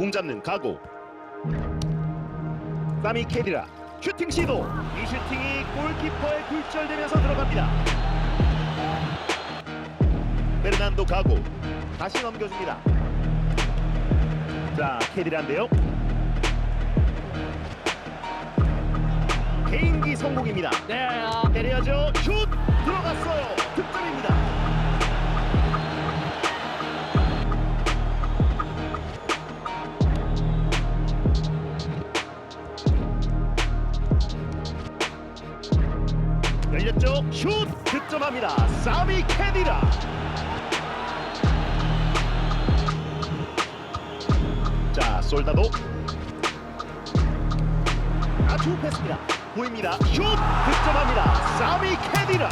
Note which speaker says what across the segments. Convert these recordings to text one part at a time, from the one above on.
Speaker 1: 공 잡는 가고 사미 케디라. 슈팅 시도. 이 슈팅이 골키퍼에 굴절되면서 들어갑니다. 베르난도 가고 다시 넘겨줍니다. 자 케디라인데요. 개인기 성공입니다.
Speaker 2: 네, 아,
Speaker 1: 때려야죠. 슛! 들어갔어요. 득점입니다 열렸죠 슛 득점합니다. 사미 캐디라. 자 솔다도. 아주 패스입니다. 보입니다. 슛 득점합니다. 사미 캐디라.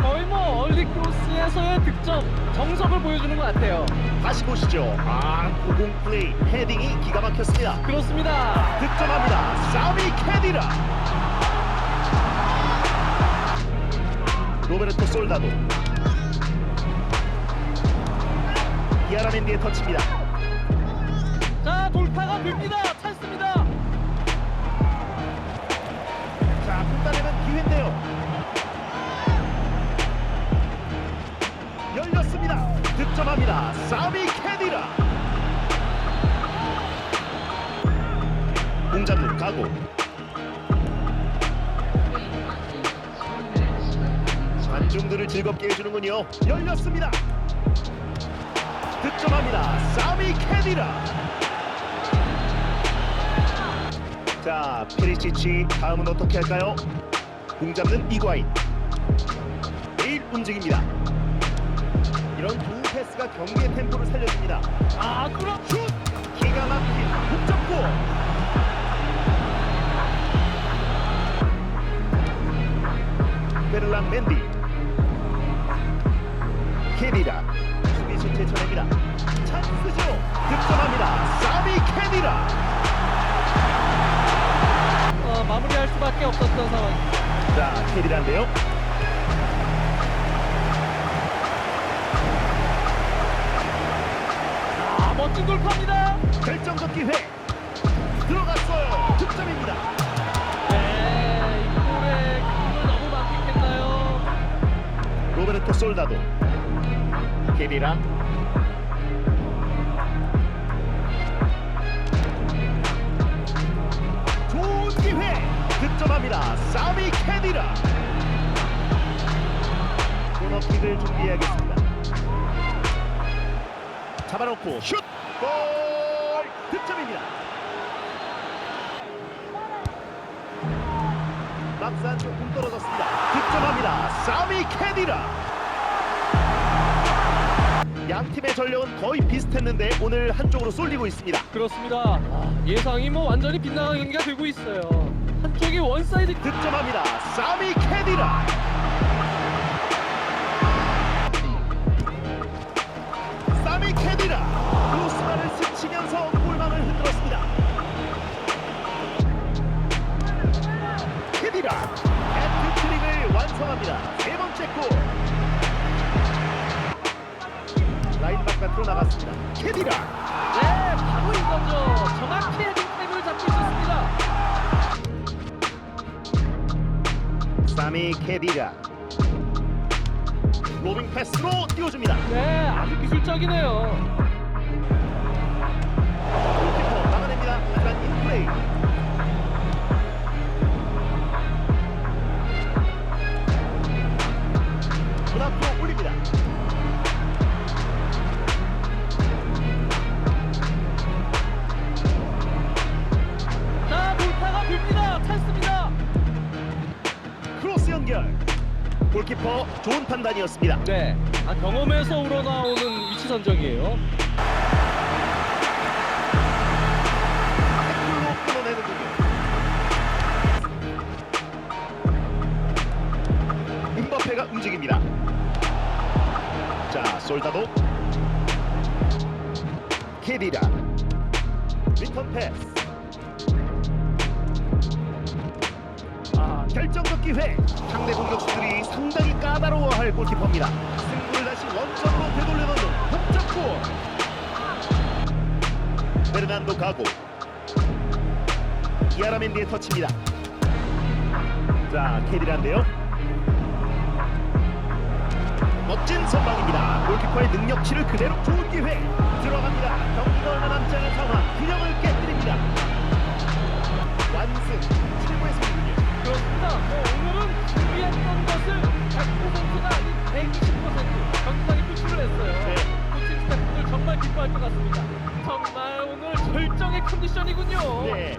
Speaker 2: 거의 뭐 얼리 크로스에서의 득점 정석을 보여주는 것 같아요.
Speaker 1: 다시 보시죠. 아 고공 플레이. 헤딩이 기가 막혔습니다.
Speaker 2: 그렇습니다.
Speaker 1: 득점합니다. 사미 캐디라 로베르토 솔다도. 디아라멘디의 터치입니다.
Speaker 2: 자, 돌파가 됩니다. 찬스입니다.
Speaker 1: 자 punta내는 기회인데요. 열렸습니다. 득점합니다. 사미 캐디라. 공 잡는 가고 관중들을 즐겁게 해주는군요. 열렸습니다. 득점합니다. 사미 캐디라. 자 페리치치 다음은 어떻게 할까요? 공 잡는 이과인. 내일 움직입니다. 이런 좋은 패스가 경기의 템포를 살려줍니다.
Speaker 2: 아, 그럼
Speaker 1: 슛! 기가 막힌 북점골 베를란 맨디 캐디라. 수비수 제쳐냅니다. 찬스죠. 득점합니다. 사비 캐디라.
Speaker 2: 어, 마무리할 수밖에 없었던 상황.
Speaker 1: 자 캐디라인데요.
Speaker 2: 아, 멋진 돌파입니다.
Speaker 1: 결정적 기회. 들어갔어요. 득점입니다.
Speaker 2: 네?
Speaker 1: 로베르토 솔다도 캐디라. 좋은 기회 득점합니다. 사미 캐디라. 코너킥을 준비해야겠습니다. 잡아놓고 슛! 골! 득점입니다. 막산 조금 떨어졌습니다. 득점합니다. 사미 캐디라 양 팀의 전력은 거의 비슷했는데 오늘 한쪽으로 쏠리고 있습니다
Speaker 2: 그렇습니다. 아, 예상이 뭐 완전히 빗나간 경기가 되고 있어요. 한쪽이 원사이드
Speaker 1: 득점합니다. 사미 캐디라. 사미 캐디라. 바깥으로 나갔습니다. 캐디라.
Speaker 2: 네, 바로 이거죠. 정확히 헤딩 타임을 잡고 있었습니다.
Speaker 1: 사미 캐디라. 로빙 패스로 띄워줍니다.
Speaker 2: 네, 아주 기술적이네요.
Speaker 1: 골키퍼 좋은 판단이었습니다.
Speaker 2: 네, 아, 경험에서 우러나오는 위치 선정이에요.
Speaker 1: 태클로 끊어내는군요. 음바페가 움직입니다. 자, 솔다도 케디라 리턴 패스. 결정적 기회. 상대 공격수들이 상당히 까다로워할 골키퍼입니다. 승부를 다시 원점으로 되돌려놓는 동점골. 페르난도 가고 이아라멘디의 터치입니다. 자 캐디란데요. 멋진 선방입니다. 골키퍼의 능력치를 그대로 좋은 기회 들어갑니다. 경기가 얼마 남지 않은 상황 균형을 깨뜨립니다. 완승
Speaker 2: 오늘은 준비했던 것을 100%가 아닌 120% 경기장에 표출을 했어요.
Speaker 1: 네.
Speaker 2: 코칭 스태프들 정말 기뻐할 것 같습니다. 정말 오늘 절정의 컨디션이군요.
Speaker 1: 네,